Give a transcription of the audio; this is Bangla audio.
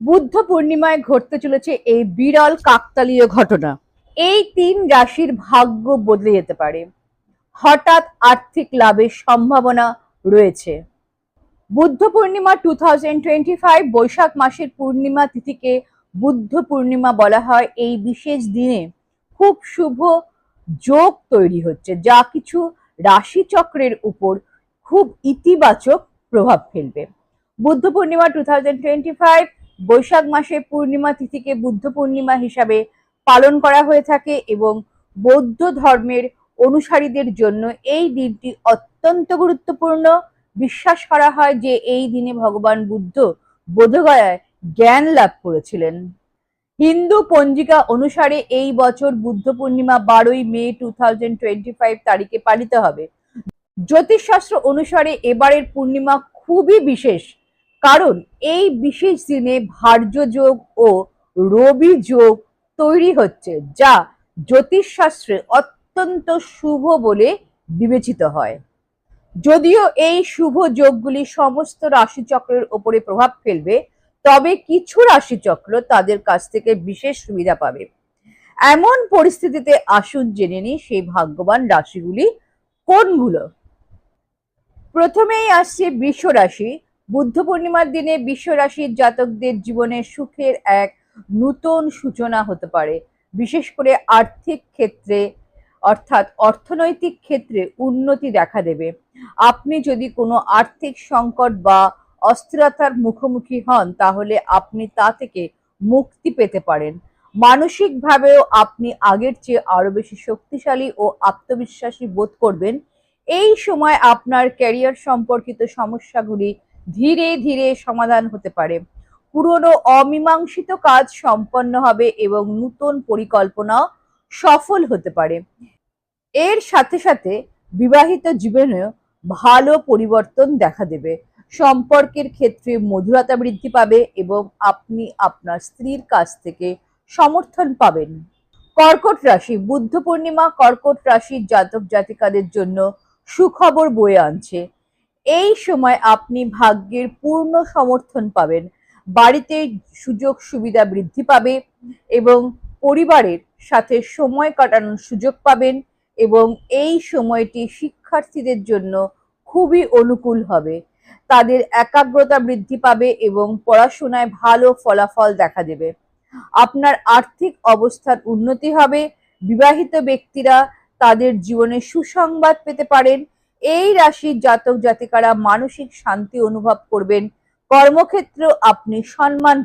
বুদ্ধ পূর্ণিমায় ঘটতে চলেছে এই বিরল কাকতালীয় ঘটনা। এই তিন রাশির ভাগ্য বদলে যেতে পারে। হঠাৎ আর্থিক লাভের সম্ভাবনা রয়েছে। বুদ্ধ পূর্ণিমা টু বৈশাখ মাসের পূর্ণিমা তিথিকে বুদ্ধ পূর্ণিমা বলা হয় এই বিশেষ দিনে। খুব শুভ যোগ তৈরি হচ্ছে, যা কিছু রাশিচক্রের উপর খুব ইতিবাচক প্রভাব ফেলবে। Buddha Purnima two thousand twenty five Boishakh মাসে পূর্ণিমা তিথিকে বুদ্ধ পূর্ণিমা হিসাবে পালন করা হয়ে থাকে এবং বৌদ্ধ ধর্মের অনুসারীদের জন্য এই দিনটি অত্যন্ত গুরুত্বপূর্ণ। বিশ্বাস করা হয় যে এই দিনে ভগবান বুদ্ধ বোধগয়ায় জ্ঞান লাভ করেছিলেন। হিন্দু পঞ্জিকা অনুসারে এই বছর বুদ্ধ পূর্ণিমা বারোই মে টু তারিখে পালিত হবে। জ্যোতিষশাস্ত্র অনুসারে এবারের পূর্ণিমা খুবই বিশেষ। কারণ এই বিশেষ দিনে ভার্য যোগ ও রবি যোগ তৈরি হচ্ছে, যা জ্যোতিষশাস্ত্রে অত্যন্ত শুভ বলে বিবেচিত হয়। যদিও এই শুভ যোগগুলি সমস্ত রাশিচক্রের ওপরে প্রভাব ফেলবে, তবে কিছু রাশিচক্র তাদের কাছ থেকে বিশেষ সুবিধা পাবে। এমন পরিস্থিতিতে আসুন জেনে নিই সেই ভাগ্যবান রাশিগুলি কোনগুলো। প্রথমেই আসছে বৃষ রাশি বুদ্ধ পূর্ণিমার দিনে বিশ্ব রাশির জাতকদের জীবনে সুখের এক নূতন সূচনা হতে পারে। বিশেষ করে আর্থিক ক্ষেত্রে, অর্থাৎ অর্থনৈতিক ক্ষেত্রে উন্নতি দেখা দেবে। আপনি যদি কোনো আর্থিক সংকট বা অস্থিরতার মুখোমুখি হন, তাহলে আপনি তা থেকে মুক্তি পেতে পারেন। মানসিকভাবেও আপনি আগের চেয়ে আরও বেশি শক্তিশালী ও আত্মবিশ্বাসী বোধ করবেন। এই সময় আপনার ক্যারিয়ার সম্পর্কিত সমস্যাগুলি ধীরে ধীরে সমাধান হতে পারে। পুরনো অমীমাংসিত কাজ সম্পন্ন হবে এবং নূতন পরিকল্পনা সফল হতে পারে। এর সাথে সাথে বিবাহিত জীবনেও ভালো পরিবর্তন দেখা দেবে। সম্পর্কের ক্ষেত্রে মধুরতা বৃদ্ধি পাবে এবং আপনি আপনার স্ত্রীর কাছ থেকে সমর্থন পাবেন। কর্কট রাশি, বুদ্ধ পূর্ণিমা কর্কট রাশির জাতক জাতিকাদের জন্য সুখবর বয়ে আনছে। এই সময় আপনি ভাগ্যের পূর্ণ সমর্থন পাবেন। বাড়িতে সুযোগ সুবিধা বৃদ্ধি পাবে এবং পরিবারের সাথে সময় কাটানোর সুযোগ পাবেন এবং এই সময়টি শিক্ষার্থীদের জন্য খুবই অনুকূল হবে। তাদের একাগ্রতা বৃদ্ধি পাবে এবং পড়াশোনায় ভালো ফলাফল দেখা দেবে। আপনার আর্থিক অবস্থার উন্নতি হবে। বিবাহিত ব্যক্তিরা তাদের জীবনে সুসংবাদ পেতে পারেন এই রাশির জাতক জাতিকারা মানসিক শান্তি অনুভব করবেন। কর্মক্ষেত্র আপনি সম্মান